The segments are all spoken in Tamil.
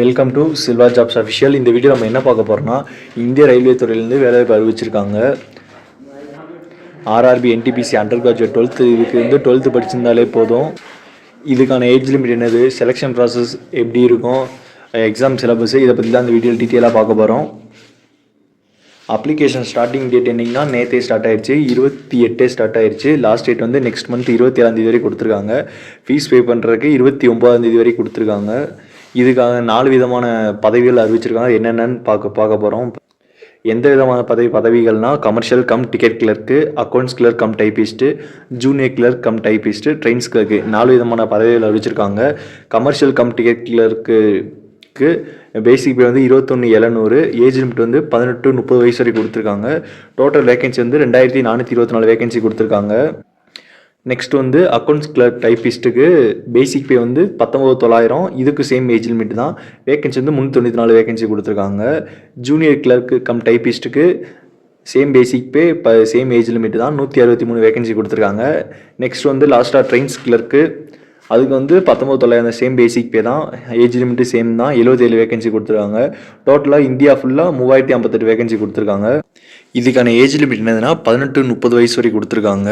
Welcome to Silva jobs official இந்த வீடியோ நம்ம என்ன பார்க்க போகிறோம்னா இந்திய ரயில்வே துறையிலேருந்து வேலைவாய்ப்பு அறிவிச்சிருக்காங்க. RRB NTPC under graduate twelfth இதுக்கு வந்து டுவெல்த்து படிச்சிருந்தாலே போதும். இதுக்கான ஏஜ் லிமிட் என்னது செலெக்ஷன் ப்ராசஸ் எப்படி இருக்கும் எக்ஸாம் சிலபஸ் இதை பற்றி தான் இந்த வீடியோ டீட்டெயிலாக பார்க்க போகிறோம் அப்ளிகேஷன் ஸ்டார்டிங் டேட் என்னிங்கன்னா நேற்றே ஸ்டார்ட் ஆயிடுச்சு இருபத்தி எட்டே ஸ்டார்ட் ஆயிடுச்சு லாஸ்ட் டேட் வந்து நெக்ஸ்ட் மந்த் இருபத்தி ஏழாந்தேதி வரை கொடுத்துருக்காங்க. ஃபீஸ் பே பண்ணுறதுக்கு இருபத்தி ஒம்பதாந்தேதி வரை கொடுத்துருக்காங்க. இதுக்காக நாலு விதமான பதவிகள் அறிவிச்சிருக்காங்க. என்னென்னன்னு பார்க்க பார்க்க போகிறோம் எந்த விதமான பதவி பதவிகள்னா commercial cum ticket clerk accounts clerk cum typist junior clerk cum typist trains clerk நாலு விதமான பதவிகள் அறிவிச்சிருக்காங்க. Commercial come ticket clerk basic pay வந்து இருபத்தொன்று எழுநூறு ஏஜ் லிமிட் வந்து பதினெட்டு முப்பது வயசு வரைக்கும் கொடுத்துருக்காங்க. டோட்டல் வேகன்சி வந்து ரெண்டாயிரத்தி நானூற்றி இருபத்தி நாலு வேகன்சி கொடுத்துருக்காங்க. நெக்ஸ்ட் வந்து அக்கௌண்ட்ஸ் கிளர்க் டைப்பிஸ்ட்டுக்கு பேசிக் பே வந்து பத்தொம்பது தொள்ளாயிரம். இதுக்கு சேம் ஏஜ் லிமிட் தான். வேகன்சி வந்து முந்நூற்றி நாலு வேகன்சி கொடுத்துருக்காங்க. ஜூனியர் கிளர்க்கு கம் டைப்பிஸ்ட்டுக்கு சேம் பேசிக் பே இப்போ சேம் ஏஜ் லிமிட் தான். நூற்றி அறுபத்தி மூணு வேகன்சி கொடுத்துருக்காங்க. நெக்ஸ்ட் வந்து லாஸ்ட்டாக ட்ரெயின்ஸ் கிளர்க்கு அதுக்கு வந்து பத்தொம்பது தொள்ளாயிரம் சேம் பேசிக் பே தான். ஏஜ் லிமிட்டு சேம் தான். எழுபத்தேழு வேகன்சி கொடுத்துருக்காங்க. டோட்டலாக இந்தியா ஃபுல்லாக மூவாயிரத்தி ஐம்பத்தெட்டு வேகன்சி கொடுத்துருக்காங்க. இதுக்கான ஏஜ் லிமிட் என்னதுன்னா பதினெட்டு முப்பது வயசு வரை கொடுத்துருக்காங்க.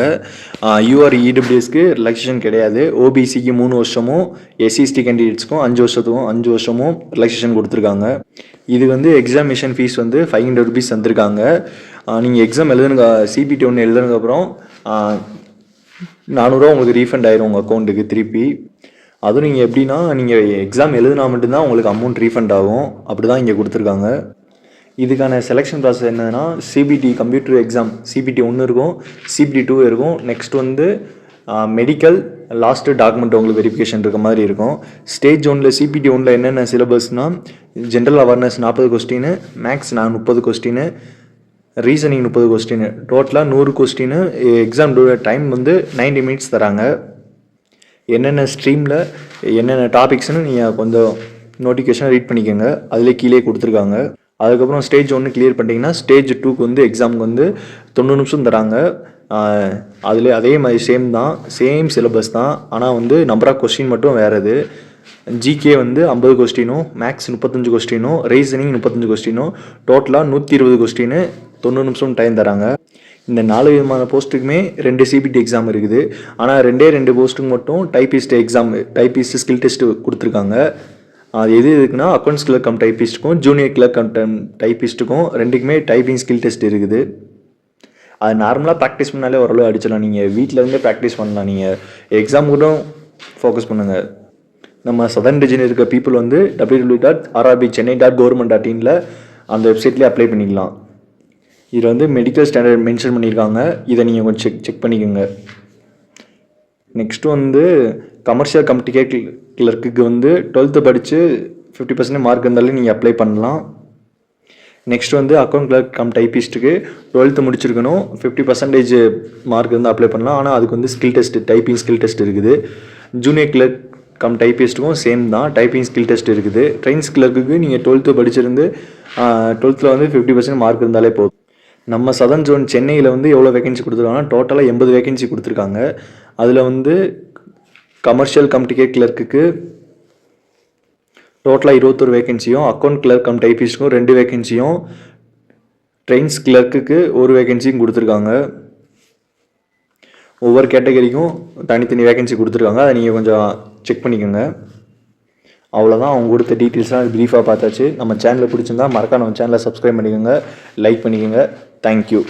யூஆர் இடபிள்யூஎஸ்க்கு ரிலாக்ஸேஷன் கிடையாது. ஓபிசிக்கு மூணு வருஷமும் எஸ்சிஎஸ்டி கேண்டிடேட்ஸ்க்கும் அஞ்சு வருஷத்துக்கும் அஞ்சு வருஷமும் ரிலாக்ஸேஷன் கொடுத்துருக்காங்க. இது வந்து எக்ஸாமினேஷன் ஃபீஸ் வந்து ஃபைவ் ஹண்ட்ரட் ருபீஸ் தந்திருக்காங்க. நீங்கள் எக்ஸாம் எழுதுனுங்க சிபிடி ஒன்று எழுதுனதுக்கப்புறம் நானூறுரூவா உங்களுக்கு ரீஃபண்ட் ஆயிரும் உங்கள் அக்கௌண்ட்டுக்கு திருப்பி. அதுவும் நீங்கள் எப்படின்னா நீங்கள் எக்ஸாம் எழுதுனா மட்டும்தான் உங்களுக்கு அமௌண்ட் ரீஃபண்ட் ஆகும். அப்படி தான் இங்கே கொடுத்துருக்காங்க. இதுக்கான செலெக்ஷன் ப்ராசஸ் என்னதுன்னா சிபிடி கம்ப்யூட்டர் எக்ஸாம் சிபிடி ஒன்று இருக்கும் சிபிடி டூ இருக்கும். நெக்ஸ்ட் வந்து மெடிக்கல் லாஸ்ட்டு டாக்குமெண்ட் உங்களுக்கு வெரிஃபிகேஷன் இருக்க மாதிரி இருக்கும். ஸ்டேஜ் ஒன்னில் சிபிடி ஒன்றில் என்னென்ன சிலபஸ்னால் ஜென்ரல் அவேர்னஸ் நாற்பது கொஸ்டின் மேக்ஸ் நான் முப்பது கொஸ்டின் ரீசனிங் முப்பது கொஸ்டின் டோட்டலாக நூறு கொஸ்டின் எக்ஸாம் டைம் வந்து 90 மினிட்ஸ் தராங்க. என்னென்ன ஸ்ட்ரீமில் என்னென்ன டாபிக்ஸ்னு நீங்கள் கொஞ்சம் நோட்டிஃபிகேஷன் ரீட் பண்ணிக்கோங்க. அதிலே கீழே கொடுத்துருக்காங்க. அதுக்கப்புறம் ஸ்டேஜ் ஒன்று கிளியர் பண்ணிட்டீங்கன்னா ஸ்டேஜ் டூக்கு வந்து எக்ஸாமுக்கு வந்து தொண்ணூறு நிமிஷம் தராங்க. அதில் அதே மாதிரி சேம் தான் சேம் சிலபஸ் தான். ஆனால் வந்து நம்பர் ஆஃப் கொஸ்டின் மட்டும் வேறு இது. ஜிகே வந்து ஐம்பது கொஸ்டினும் மேக்ஸ் முப்பத்தஞ்சு கொஸ்டினும் ரீசனிங் முப்பத்தஞ்சு கொஸ்டினும் டோட்டலாக நூற்றி இருபது கொஸ்டின் தொண்ணூறு நிமிஷம் டைம் தராங்க. இந்த நாலு விதமான போஸ்ட்டுக்குமே ரெண்டு சிபிடி எக்ஸாம் இருக்குது. ஆனால் ரெண்டே ரெண்டு போஸ்ட்டுக்கு மட்டும் typist exam typist skill test கொடுத்துருக்காங்க. அது எது இருக்குன்னா அக்கௌண்ட்ஸ் கிளர்க் கம் டைபிஸ்ட்டுக்கும் ஜூனியர் கிளர்க் கம் டைபிஸ்ட்டுக்கும் ரெண்டுக்குமே டைப்பிங் ஸ்கில் டெஸ்ட் இருக்குது. அது நார்மலாக ப்ராக்டிஸ் பண்ணாலே ஓரளவு அடிச்சிடலாம். நீங்கள் வீட்டில் இருந்தே ப்ராக்டிஸ் பண்ணலாம். நீங்கள் எக்ஸாம் கூட ஃபோக்கஸ் பண்ணுங்கள் நம்ம சதர்ன் ரீஜன் இருக்க பீப்புள் வந்து W dot RRB Chennai dot government dot இனில் அந்த வெப்சைட்லேயே அப்ளை பண்ணிக்கலாம். இதில் வந்து மெடிக்கல் ஸ்டாண்டர்ட் மென்ஷன் பண்ணியிருக்காங்க. இதை நீங்கள் கொஞ்சம் செக் செக் பண்ணிக்கோங்க. நெக்ஸ்ட்டு வந்து கமர்ஷியல் கம் டிக்கெட் கிளர்க்குக்கு வந்து டுவெல்த்து படித்து ஃபிஃப்டி பர்சன்ட் மார்க் இருந்தாலே நீங்கள் அப்ளை பண்ணலாம். நெக்ஸ்ட் வந்து அக்கௌண்ட் கிளர்க் கம் டைப்பிஸ்ட்டுக்கு டுவெல்த்து முடிச்சிருக்கணும். ஃபிஃப்டி பர்சன்டேஜ் மார்க் வந்து அப்ளை பண்ணலாம். ஆனால் அதுக்கு வந்து skill test typing skill test இருக்குது. ஜூனியர் கிளர்க் கம் டைப்பிஸ்ட்டுக்கும் சேம் தான். டைப்பிங் ஸ்கில் டெஸ்ட் இருக்குது. ட்ரெயின்ஸ் கிளர்க்குக்கு நீங்கள் டுவெல்த்து படிச்சிருந்து டுவெல்த்தில் வந்து ஃபிஃப்டி பர்சன்ட் மார்க் இருந்தாலே போதும். நம்ம சதன் ஜோன் சென்னையில் வந்து எவ்வளோ வேகன்சி கொடுத்துருக்காங்கன்னா டோட்டலாக எண்பது வேகன்சி கொடுத்துருக்காங்க. அதில் வந்து கமர்ஷியல் கம் டிக்கெட் கிளர்க்குக்கு டோட்டலாக இருபத்தொரு வேகன்சியும் அக்கௌண்ட் கிளர்க் கம் டைப்பிஸ்ட்டுக்கும் ரெண்டு வேகன்சியும் ட்ரெயின்ஸ் கிளர்க்குக்கு ஒரு வேகன்சியும் கொடுத்துருக்காங்க. ஒவ்வொரு கேட்டகரிக்கும் தனித்தனி வேகன்சி கொடுத்துருக்காங்க. அதை நீங்கள் கொஞ்சம் செக் பண்ணிக்கோங்க. அவ்வளோதான் அவங்க கொடுத்த டீட்டெயில்ஸ்லாம் ப்ரீஃபாக பார்த்தாச்சு. நம்ம சேனலை பிடிச்சிருந்தா மறக்காம நம்ம சேனலை சப்ஸ்கிரைப் பண்ணிக்கோங்க. லைக் பண்ணிக்கோங்க. தேங்க்யூ